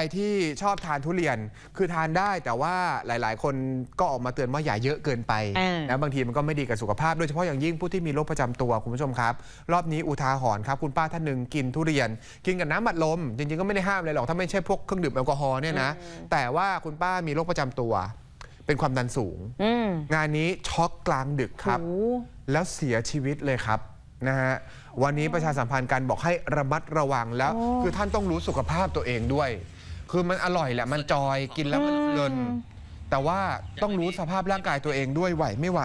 ใครที่ชอบทานทุเรียนคือทานได้แต่ว่าหลาย ๆ คนก็ออกมาเตือนว่าอย่าเยอะเกินไปเออนะบางทีมันก็ไม่ดีกับสุขภาพโดยเฉพาะอย่างยิ่งผู้ที่มีโรคประจำตัวคุณผู้ชมครับ รอบนี้อุทาหรณ์ครับคุณป้าท่านหนึ่งกินทุเรียน กินกับน้ำบัดลม จริง ๆ ก็ไม่ได้ห้ามเลยหรอกถ้าไม่ใช่พวกเครื่องดื่มแอลกอฮอล์เนี่ยนะแต่ว่าคุณป้ามีโรคประจำตัว เป็นความดันสูงอืมงานนี้ช็อกกลางดึกครับโหแล้วเสียชีวิตเลยครับนะฮะวันนี้ประชาสัมพันธ์กันบอกให้ระมัดระวังแล้วโอ้คือท่านต้องรู้สุขภาพตัวเองด้วย คือมันอร่อยแหละมันจอยกินแล้วมันเพลิน แต่ว่าต้องรู้สภาพร่างกายตัวเองด้วยไหวไม่ไหว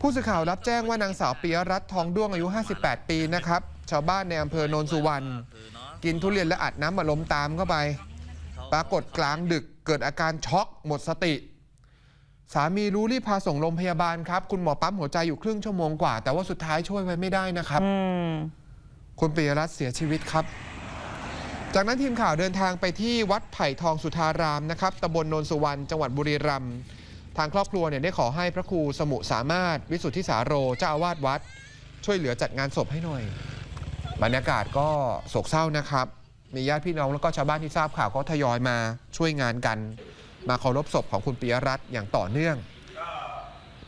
ผู้สื่อข่าวรับแจ้งว่านางสาวปียรัตน์ทองด้วงอายุ 58 ปีนะครับชาวบ้านในอำเภอโนนสุวรรณกินทุเรียนและอัดน้ำมาลมตามเข้าไป ปรากฏกลางดึกเกิดอาการช็อกหมดสติ สามีรู้รีบพาส่งโรงพยาบาลครับ คุณหมอปั๊มหัวใจอยู่ครึ่งชั่วโมงกว่า แต่ว่าสุดท้ายช่วยไว้ไม่ได้นะครับอืมคุณปิยรัตน์เสียชีวิตครับ จากนั้นทีมข่าวเดินทางไปที่วัดไผ่ทองสุทารามนะครับตำบลโนนสุวรรณจังหวัดบุรีรัมย์ทางครอบครัวเนี่ยได้ขอให้พระครูสมุสามารถ วิสุทธิสาโรเจ้าอาวาสวัด ช่วยเหลือจัดงานศพให้หน่อย บรรยากาศก็โศกเศร้านะครับ มีญาติพี่น้องแล้วก็ชาวบ้านที่ทราบข่าวก็ทยอยมาช่วยงานกัน มาเคารพศพของคุณปิยรัตน์อย่างต่อเนื่อง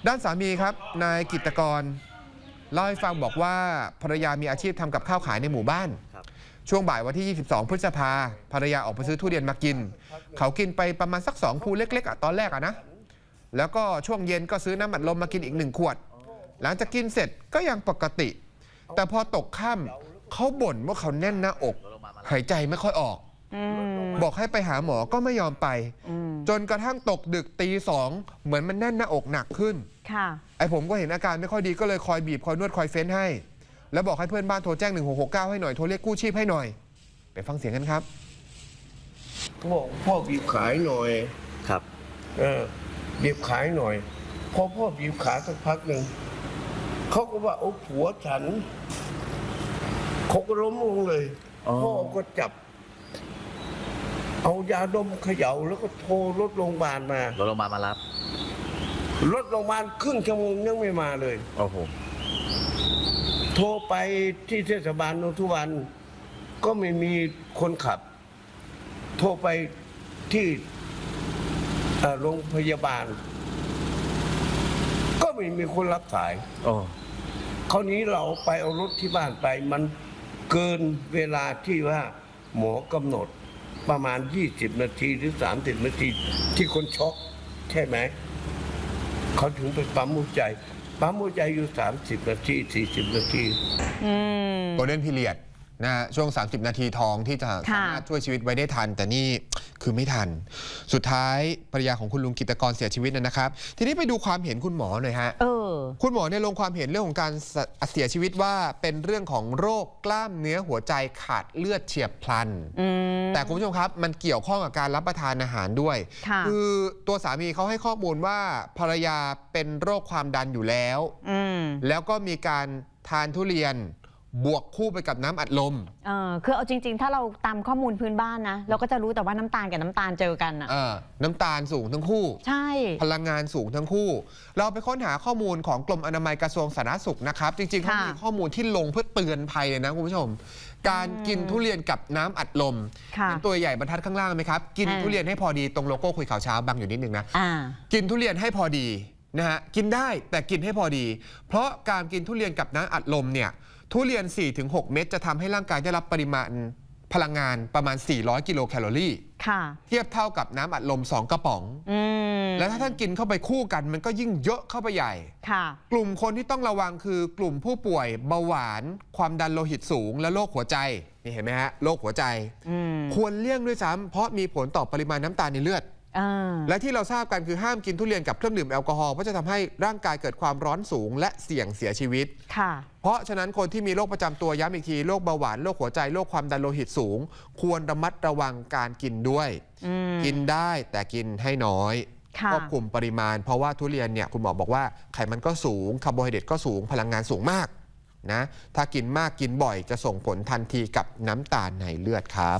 ด้านสามีครับนายกิตตกรเล่าให้ฟังบอกว่าภรรยามีอาชีพทำกับข้าวขายในหมู่บ้าน ช่วงบ่ายวันที่ 22 พฤษภาภรรยาออกไปซื้อทุเรียนมากิน เขากินไปประมาณสัก 2 ภูเล็กๆอะตอนแรกอะนะ แล้วก็ช่วงเย็นก็ซื้อน้ำอัดลมมากินอีกหนึ่งขวด หลังจากกินเสร็จก็ยังปกติ แต่พอตกค่ำเขาบ่นว่าเขาแน่นหน้าอก หายใจไม่ค่อยออกอืมบอกให้ไปหาหมอก็ไม่ยอมไปอืมจนกระทั่งตกดึกตีสองเหมือนมันแน่นหน้าอกหนักขึ้นค่ะไอ้ผมก็เห็นอาการไม่ค่อยดีก็เลยคอยบีบคอยนวดคอยเฟ้นให้ แล้วบอกให้เพื่อนบ้านโทรแจ้ง 1669 ให้หน่อย โทรเรียกกู้ชีพให้หน่อย ไปฟังเสียงกันครับพ่อพ่อบีบขายหน่อย ครับ เออบีบขายหน่อย พอพ่อบีบขาสักพักหนึ่ง เขาก็ว่าโอ้ผัวฉันเขาก็ล้มลงเลย อ๋อ พ่อก็จับ เอายาดมเขย่าแล้วก็โทรรถโรงพยาบาลมา รถโรงพยาบาลมารับ รถโรงพยาบาลครึ่งชั่วโมงยังไม่มาเลย โอ้โห โทรไปที่เทศบาลนนทุวันก็ไม่มีคนขับ โทรไปที่เอ่อโรงพยาบาล ก็ไม่มีคนรับสายโอ้คราวนี้เราไปเอารถที่บ้านไปมันเกินเวลาที่ว่าหมอกำหนดประมาณ 20 นาทีหรือ 30 นาทีที่คนช็อก ใช่ไหม เขาถึงไปปั๊มหัวใจ ปั๊มหัวใจอยู่ 30 นาที 40 นาทีอืมโกลเด้นพีเรียด นะฮะช่วง 30 นาทีทองที่จะค่ะสามารถช่วยชีวิตไว้ได้ทัน แต่นี่คือไม่ทัน สุดท้ายภรรยาของคุณลุงกิตตกรเสียชีวิตนะครับ ทีนี้ไปดูความเห็นคุณหมอหน่อยฮะเออคุณหมอเนี่ยลงความเห็นเรื่องของการเสเสียชีวิตว่าเป็นเรื่องของโรคกล้ามเนื้อหัวใจขาดเลือดเฉียบพลันอืมแต่คุณผู้ชมครับ มันเกี่ยวข้องกับการรับประทานอาหารด้วยค่ะอตัวสามีเขาให้ข้อมูลว่าภรรยาเป็นโรคความดันอยู่แล้วอืมแล้วก็มีการทานทุเรียน บวกคู่ไปกับน้ำอัดลมเออคือเอาจริง ๆ ถ้าเราตามข้อมูลพื้นบ้านนะ เราก็จะรู้แต่ว่าน้ำตาลกับน้ำตาลเจอกันอะเออน้ำตาลสูงทั้งคู่ ใช่ พลังงานสูงทั้งคู่ เราไปค้นหาข้อมูลของกรมอนามัยกระทรวงสาธารณสุขนะครับ จริงๆเขาค่ะมีข้อมูลที่ลงเพื่อเตือนภัยเลยนะคุณผู้ชม การกินทุเรียนกับน้ำอัดลมค่ะเห็นตัวใหญ่บรรทัดข้างล่างไหมครับ กินอ่าทุเรียนให้พอดีตรงโลโก้คุยข่าวเช้าบังอยู่นิดนึงนะ อ่า กินทุเรียนให้พอดี นะฮะกินได้แต่กินให้พอดี เพราะการกินทุเรียนกับน้ำอัดลมเนี่ยทุเรียน 4-6 เม็ดจะทำให้ร่างกายได้รับปริมาณพลังงานประมาณ 400 กิโลแคลอรี่ค่ะเทียบเท่ากับน้ำอัดลม 2 กระป๋องอืมแล้วถ้าท่านกินเข้าไปคู่กัน มันก็ยิ่งเยอะเข้าไปใหญ่ค่ะกลุ่มคนที่ต้องระวังคือกลุ่มผู้ป่วยเบาหวาน ความดันโลหิตสูง และโรคหัวใจ นี่เห็นไหมฮะโรคหัวใจอืมควรเลี่ยงด้วยซ้ำเพราะมีผลต่อปริมาณน้ำตาลในเลือดอ่า และที่เราทราบกันคือห้ามกินทุเรียนกับเครื่องดื่มแอลกอฮอล์เพราะจะทำให้ร่างกายเกิดความร้อนสูง และเสี่ยงเสียชีวิตค่ะเพราะฉะนั้นคนที่มีโรคประจำตัวย้ำอีกทีโรคเบาหวานโรคหัวใจโรคความดันโลหิตสูง ควรระมัดระวังการกินด้วยอืมกินได้แต่กินให้น้อยค่ะควบคุมปริมาณ เพราะว่าทุเรียนเนี่ยคุณหมอบอกว่าไขมันก็สูงคาร์โบไฮเดรตก็สูงพลังงานสูงมากนะถ้ากินมากกินบ่อยจะส่งผลทันทีกับน้ำตาลในเลือดครับ